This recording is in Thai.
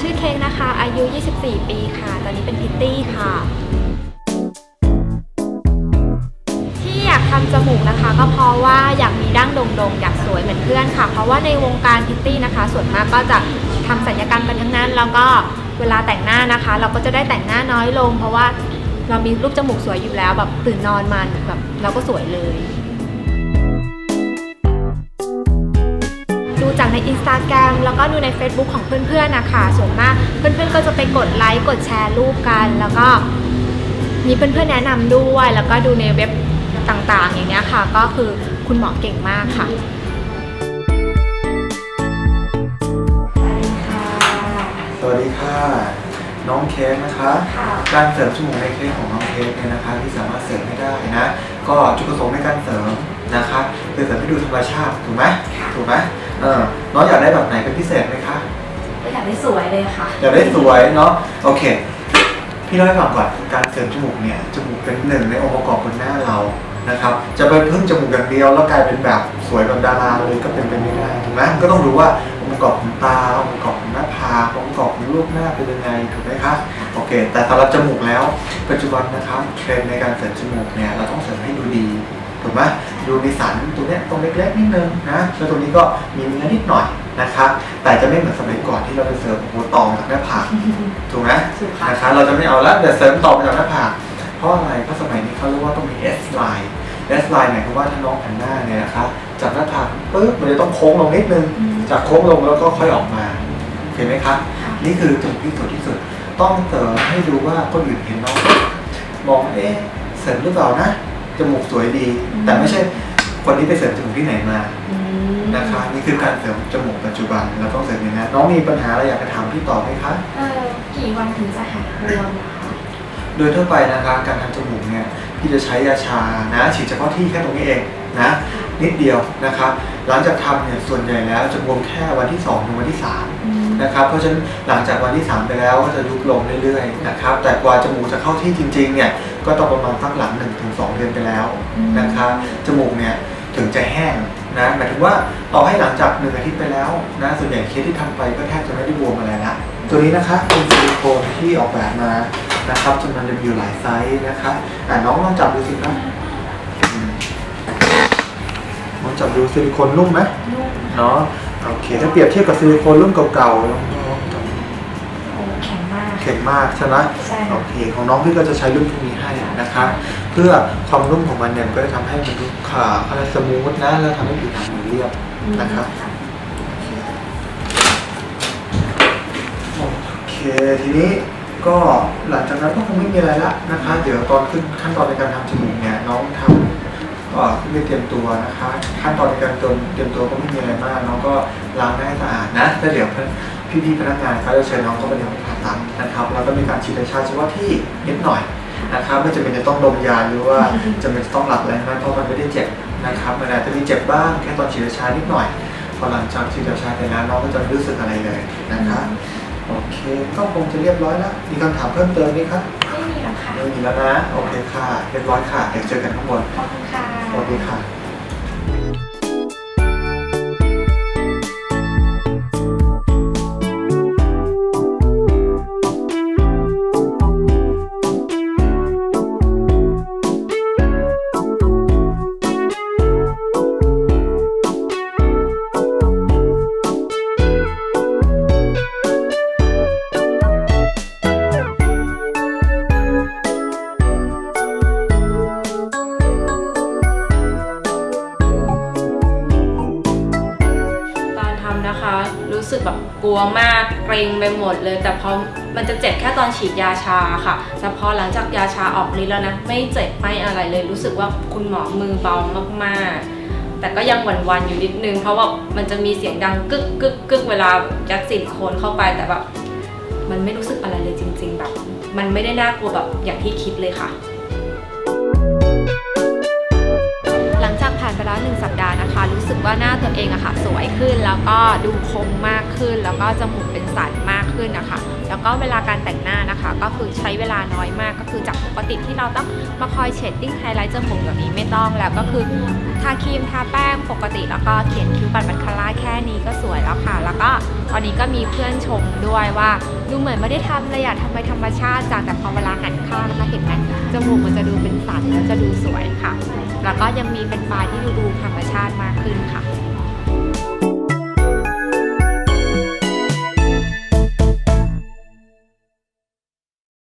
ชื่อเค้กนะคะ อายุ 24 ปีค่ะ ตอนนี้เป็นพิตตี้ค่ะ ที่อยากทำจมูกนะคะก็เพราะว่าอยากมีดั้งโด่งๆ อยากสวยเหมือนเพื่อนค่ะ เพราะว่าในวงการพิตตี้นะคะ ส่วนมากก็จะทำศัลยกรรมกันทั้งนั้น แล้วก็เวลาแต่งหน้านะคะ เราก็จะได้แต่งหน้าน้อยลง เพราะว่าเรามีรูปจมูกสวยอยู่แล้วแบบตื่นนอนมาแบบเราก็สวยเลย ดูจากใน Instagram แล้วก็ดูใน Facebook ของเพื่อนๆนะคะส่วนมากเพื่อนๆก็จะไปกดไลค์กดแชร์รูปกัน แล้วก็มีเพื่อนๆแนะนำด้วย แล้วก็ดูในเว็บต่างๆ อย่างเงี้ยค่ะ ก็คือคุณหมอเก่งมากค่ะสวัสดีค่ะ น้องเค้กนะคะค่ะการเสริมจมูกในเคสของน้องเค้กเนี่ยนะคะ ที่สามารถเสริมให้ได้นะ ก็จุดประสงค์ในการเสริมนะคะคือเสริมให้ดูธรรมชาติถูกไหมถูกไหม เออน้องอยากได้แบบไหนเป็นพิเศษไหมคะ ก็อยากได้สวยเลยค่ะ อยากได้สวยเนาะโอเค พี่เล่าให้ฟังก่อนการเสริมจมูกเนี่ยจมูกเป็นหนึ่งในองค์ประกอบบนหน้าเรานะครับ จะไปพึ่งจมูกอย่างเดียวแล้วกลายเป็นแบบสวยแบบดาราเลยก็เป็นไปไม่ได้ถูกไหมก็ต้องรู้ว่าองค์ประกอบของตาองค์ประกอบของหน้าผากองค์ประกอบของรูปหน้าเป็นยังไงถูกไหมคะโอเค แต่สำหรับจมูกแล้ว ปัจจุบันนะครับเทรนด์ในการเสริมจมูกเนี่ยเราต้องเสริมให้ดูดีถูกไหม ดูในสันตรงเนี้ยตรงเล็กๆนิดนึงนะแล้วตรงนี้ก็มีเนื้อนิดหน่อยนะครับ แต่จะไม่เหมือนสมัยก่อนที่เราไปเสริมโอ้โหตองจากหน้าผากถูกไหมถูกค่ะนะคะเราจะไม่เอาแล้วเดี๋ยวเสริมต่อมาจากหน้าผากเพราะอะไรเพราะสมัยนี้เขาเรียกว่าต้องมี S line S line หมายความว่าถ้าน้องหันหน้าเนี่ยนะคะจากหน้าผากปึ๊บมันจะต้องโค้งลงนิดนึงอืมจากโค้งลงแล้วก็ค่อยออกมาเห็นไหมคะค่ะนี่คือจุดที่สุดที่สุด ต้องเสริมให้ดูว่าคนอื่นเห็นน้องมองเอ๊ะเสริมหรือเปล่านะ จมูกสวยดี แต่ไม่ใช่คนที่ไปเสริมจมูกที่ไหนมาอืมนะคะนี่คือการเสริมจมูกปัจจุบันเราต้องเสริมอย่างนั้นน้องมีปัญหาอะไรอยากจะถามพี่ต่อไหมคะเออกี่วันถึงจะหายบวมนะคะโดยทั่วไปนะคะการทำจมูกเนี่ยพี่จะใช้ยาชานะฉีดเฉพาะที่แค่ตรงนี้เองนะนิดเดียวนะครับหลังจากทำเนี่ยส่วนใหญ่แล้วจะบวมแค่วันที่2ถึงวันที่อืม3นะครับเพราะฉะนั้นหลังจากวันที่ 3 ไปแล้วก็จะยุบลงเรื่อยๆนะครับแต่กว่าจมูกจะเข้าที่จริงๆเนี่ย ก็ต้องประมาณสักหลัง1ถึง2เดือนไปแล้วนะครับจมูกเนี่ยถึงจะแห้งนะหมายถึงว่าต่อให้หลังจากหนึ่งอาทิตย์ไปแล้วนะส่วนใหญ่เคสที่ทำไปก็แทบจะไม่ได้บวมอะไรละตัวนี้นะคะเป็นซิลิโคนที่ออกแบบมานะครับจำนวนจะมีอยู่หลายไซส์นะคะอ่าน้องลองจับดูสิครับอืมลองจับดูซิลิโคนนุ่มไหมนุ่มเนาะโอเคถ้าเปรียบเทียบกับซิลิโคนรุ่นเก่าๆน้องๆจับโอ้ แข็งมากเข็งมากใช่ไหมใช่โอค่ะเค ของน้องพี่ก็จะใช้รุ่นพวกนี้ให้นะคะ เพื่อความนุ่มของมันเนี่ยก็จะทำให้มันดูขาอะไรสมูทนะแล้วทำให้ผิวหนังมันเรียบนะครับโอเค ทีนี้ก็หลังจากนั้นก็คงไม่มีอะไรละนะคะ เดี๋ยวตอนขึ้นขั้นตอนในการทำจมูกเนี่ยน้องทำก็ขึ้นไปเตรียมตัวนะคะ ขั้นตอนในการเตรียมเตรียมตัวก็ไม่มีอะไรมากน้องก็ล้างหน้าให้สะอาดนะแล้วเดี๋ยว พี่ๆพนักงานเขาจะเชิญน้องเข้าไปในห้องผ่าตัดนะครับแล้วก็มีการฉีดยาชาเฉพาะที่นิดหน่อยนะครับไม่จำเป็นจะต้องดมยาหรือว่าจำเป็นจะต้องหลับอะไรนั้นเพราะมันไม่ได้เจ็บนะครับมันอาจจะมีเจ็บบ้างแค่ตอนฉีดยาชานิดหน่อยพอหลังจากฉีดยาชาไปแล้วน้องก็จะไม่รู้สึกอะไรเลยนะคะโอเคก็คงจะเรียบร้อยแล้วมีคำถามเพิ่มเติมไหมครับไม่มีหรอกค่ะไม่มีแล้วนะโอเคค่ะเรียบร้อยค่ะเดี๋ยวเจอกันข้างบนขอบคุณค่ะสวัสดีค่ะ รู้สึกแบบกลัวมากเกรงไปหมดเลย แต่พอมันจะเจ็บแค่ตอนฉีดยาชาค่ะแต่พอหลังจากยาชาออกฤทธิ์แล้วนะไม่เจ็บไม่อะไรเลย รู้สึกว่าคุณหมอมือเบามาก ๆ แต่ก็ยังหวั่นๆอยู่นิดนึง เพราะว่ามันจะมีเสียงดังกึกกึกกึกเวลายัดซิลิโคนเข้าไปแต่แบบมันไม่รู้สึกอะไรเลยจริง ๆ แบบ มันไม่ได้น่ากลัวแบบอย่างที่คิดเลยค่ะ ว่าหน้าตัวเองอะค่ะสวยขึ้นแล้วก็ดูคมมากขึ้น แล้วก็จมูกเป็นสันมากขึ้นนะคะ แล้วก็เวลาการแต่งหน้านะคะ ก็คือใช้เวลาน้อยมากก็คือจากปกติที่เราต้องมาคอยเชดดิ้งไฮไลท์จมูกแบบนี้ไม่ต้องแล้วก็คือทาครีมทาแป้งปกติแล้วก็เขียนคิ้วปัดบันคาราแค่นี้ก็สวยแล้วค่ะ แล้วก็ตอนนี้ก็มีเพื่อนชมด้วยว่าดูเหมือนไม่ได้ทำเลยอะทำไมธรรมชาติจากแต่พอเวลาหันข้างนะคะเห็นไหมจมูกมันจะดูเป็นสันแล้วจะดูสวยค่ะ แล้วก็ยังมีเป็นปลาที่ดูธรรมชาติมากขึ้นค่ะ